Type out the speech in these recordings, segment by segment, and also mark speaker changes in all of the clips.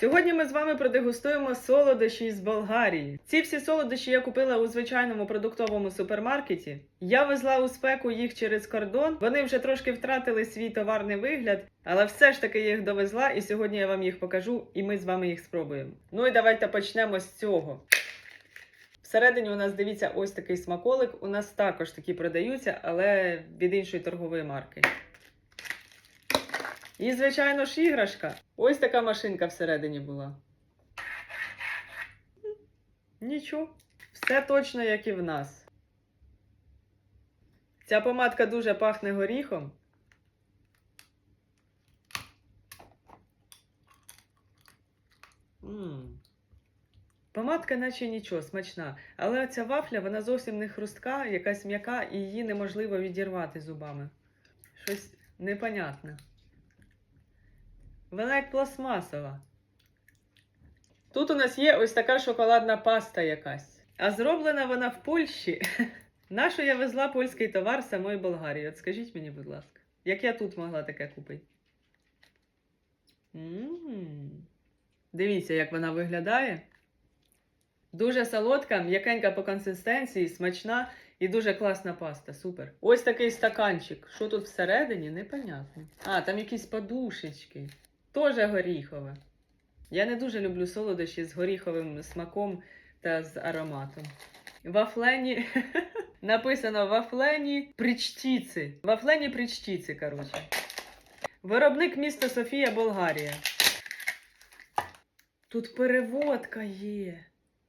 Speaker 1: Сьогодні ми з вами продегустуємо солодощі з Болгарії. Ці всі солодощі я купила у звичайному продуктовому супермаркеті. Я везла у спеку їх через кордон. Вони вже трошки втратили свій товарний вигляд, але все ж таки я їх довезла, і сьогодні я вам їх покажу, і ми з вами їх спробуємо. Ну і давайте почнемо з цього. Всередині у нас дивіться ось такий смаколик. У нас також такі продаються, але від іншої торгової марки. І, звичайно ж, іграшка. Ось така машинка всередині була. Нічого. Все точно, як і в нас. Ця помадка дуже пахне горіхом. М. Помадка, наче нічого, смачна. Але ця вафля, вона зовсім не хрустка, якась м'яка, і її неможливо відірвати зубами. Щось непонятне. Вона як пластмасова. Тут у нас є ось така шоколадна паста якась. А зроблена вона в Польщі. Нащо я везла польський товар з самої Болгарії? От скажіть мені, будь ласка, як я тут могла таке купити? М. Дивіться, як вона виглядає. Дуже солодка, м'якенька по консистенції, смачна і дуже класна паста. Супер. Ось такий стаканчик. Що тут всередині, непонятно. А, там якісь подушечки. Тоже горіхове. Я не дуже люблю солодощі з горіховим смаком та з ароматом. Вафлені написано вафлені причтіці. Вафлені причтіці, коротше. Виробник міста Софія, Болгарія. Тут переводка є.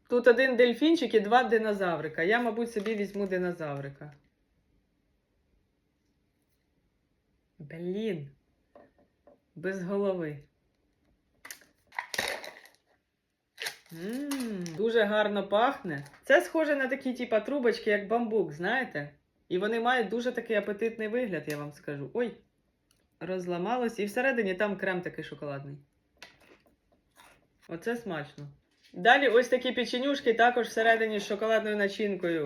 Speaker 1: Тут один дельфінчик і два динозаврика. Я, мабуть, собі візьму динозаврика. Блін. Без голови. Ммм, дуже гарно пахне. Це схоже на такі, типа, трубочки, як бамбук, знаєте? І вони мають дуже такий апетитний вигляд, я вам скажу. Ой, розламалось. І всередині там крем такий шоколадний. Оце смачно. Далі ось такі печенюшки, також всередині з шоколадною начинкою.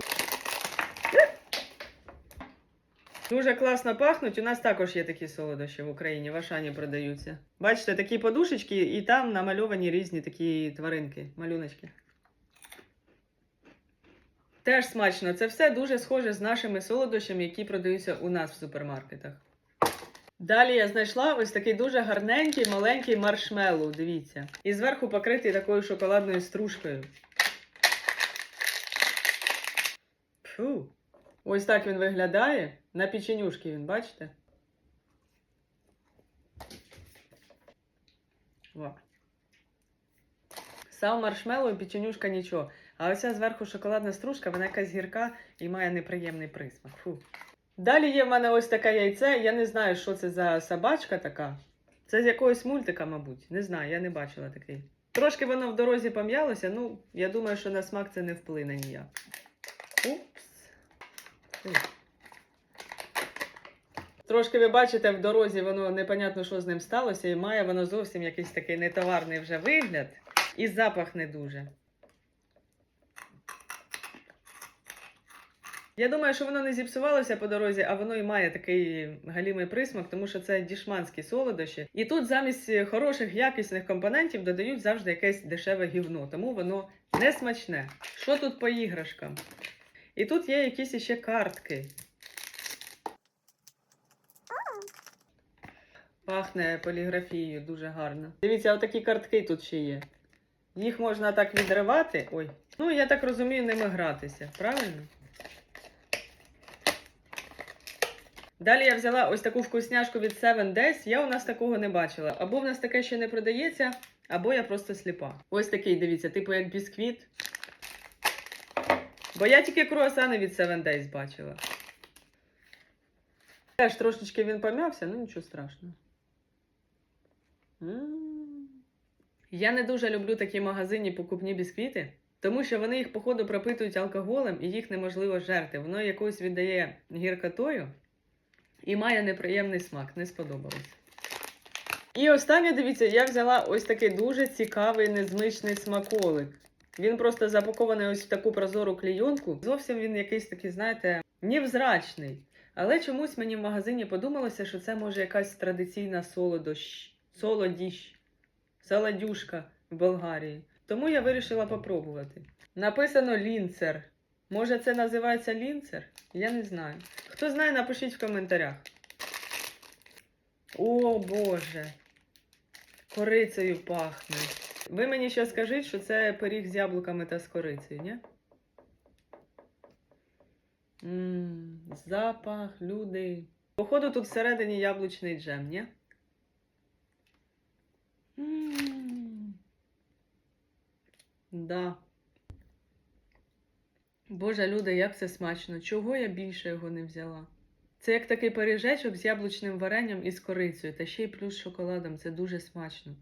Speaker 1: Дуже класно пахнуть. У нас також є такі солодощі в Україні, в Ашані продаються. Бачите, такі подушечки, і там намальовані різні такі тваринки, малюночки. Теж смачно. Це все дуже схоже з нашими солодощами, які продаються у нас в супермаркетах. Далі я знайшла ось такий дуже гарненький маленький маршмеллоу, дивіться. І зверху покритий такою шоколадною стружкою. Фу. Ось так він виглядає. На печенюшки він, бачите? Во. Сам маршмеллоу і печенюшка нічого. А оця зверху шоколадна стружка, вона якась гірка і має неприємний присмак. Фу. Далі є в мене ось таке яйце. Я не знаю, що це за собачка така. Це з якогось мультика, мабуть. Не знаю, я не бачила такий. Трошки воно в дорозі пом'ялося, ну, я думаю, що на смак це не вплине ніяк. Упс. Трошки ви бачите, в дорозі воно непонятно, що з ним сталося, і має воно зовсім якийсь такий нетоварний вже вигляд, і запах не дуже. Я думаю, що воно не зіпсувалося по дорозі, а воно і має такий галімий присмак, тому що це дішманські солодощі. І тут замість хороших якісних компонентів додають завжди якесь дешеве гівно, тому воно не смачне. Що тут по іграшкам? І тут є якісь іще картки. Пахне поліграфією дуже гарно. Дивіться, отакі картки тут ще є. Їх можна так відривати. Ой. Ну, я так розумію, ними гратися, правильно? Далі я взяла ось таку вкусняшку від Seven Days. Я у нас такого не бачила. Або в нас таке ще не продається, або я просто сліпа. Ось такий, дивіться, типу як бісквіт. Бо я тільки круасани від Seven Days бачила. Теж трошечки він пом'явся, ну нічого страшного. Я не дуже люблю такі магазинні покупні бісквіти, тому що вони їх, походу, пропитують алкоголем і їх неможливо жерти. Воно якось віддає гіркотою і має неприємний смак, не сподобалось. І останнє, дивіться, я взяла ось такий дуже цікавий незвичний смаколик. Він просто запакований ось в таку прозору клійонку. Зовсім він якийсь такий, знаєте, невзрачний. Але чомусь мені в магазині подумалося, що це може якась традиційна солодощ, солодіщ. Саладюшка в Болгарії. Тому я вирішила попробувати. Написано лінцер. Може, це називається лінцер? Я не знаю. Хто знає, напишіть в коментарях. О Боже. Корицею пахне. Ви мені ще скажіть, що це пиріг з яблуками та з корицею, ні? Ммм, запах, люди. Походу, тут всередині яблучний джем, ні? Да. Боже, люди, як це смачно. Чого я більше його не взяла? Це як такий пиріжечок з яблучним варенням і з корицею, та ще й плюс шоколадом. Це дуже смачно.